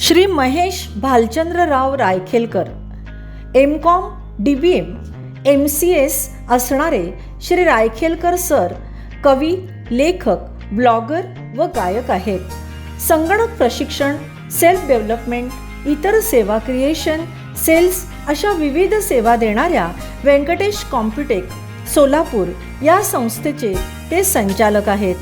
Shri Mahesh Bhalchandrarao Raikhelkar M Com D B M M C S असणारे Shri Raikhelkar sir कवी लेखक blogger व गायक आहेत. संगणक प्रशिक्षण सेल्फ डेव्हलपमेंट इतर सेवा क्रिएशन सेल्स अशा विविध सेवा देणाऱ्या व्यंकटेश कॉम्प्युटेक सोलापूर या संस्थेचे ते संचालक आहेत.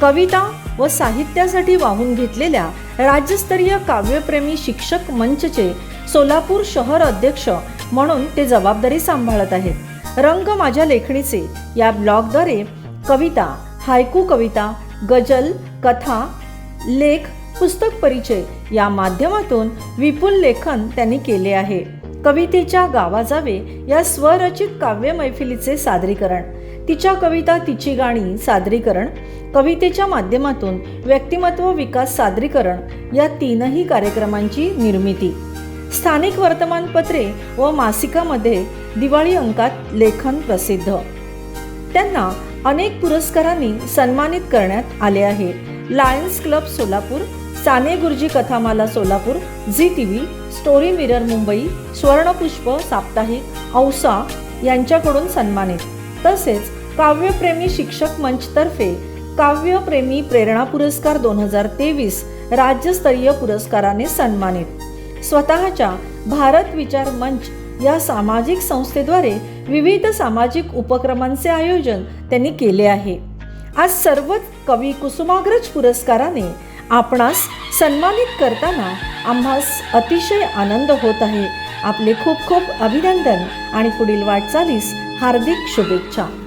कविता व साहित्यासाठी वाहून घेतलेल्या राज्यस्तरीय काव्यप्रेमी शिक्षक मंचचे सोलापूर शहर अध्यक्ष म्हणून ते जबाबदारी सांभाळत आहेत. रंग माझ्या लेखणीचे या ब्लॉगद्वारे कविता हायकू कविता गजल कथा लेख पुस्तक परिचय या माध्यमातून विपुल लेखन त्यांनी केले आहे. कवितेच्या गावा जावे या स्वरचित काव्य मैफिलीचे सादरीकरण. तिच्या कविता तिची गाणी सादरीकरण कवितेच्या माध्यमातून व्यक्तिमत्व विकास सादरीकरण या तीनही कार्यक्रमांची निर्मिती. स्थानिक वर्तमानपत्रे व मासिकामध्ये दिवाळी अंकात लेखन प्रसिद्ध. त्यांना अनेक पुरस्कारांनी सन्मानित करण्यात आले आहे. Lions club Solapur Sane Guruji Kathamala Solapur Zee T V story mirror Mumbai Swarnapushp साप्ताहिक औसा यांच्याकडून सन्मानित. तसेच काव्यप्रेमी शिक्षक मंचतर्फे काव्यप्रेमी प्रेरणा पुरस्कार दोन हजार तेवीस राज्यस्तरीय पुरस्काराने सन्मानित. स्वतःच्या भारत विचार मंच या सामाजिक संस्थेद्वारे विविध सामाजिक उपक्रमांचे आयोजन त्यांनी केले आहे. आज सर्वच कवी कुसुमाग्रज पुरस्काराने आपणास सन्मानित करताना आम्हास अतिशय आनंद होत आहे. आपले खूप खूप अभिनंदन आणि पुढील वाटचालीस हार्दिक शुभेच्छा.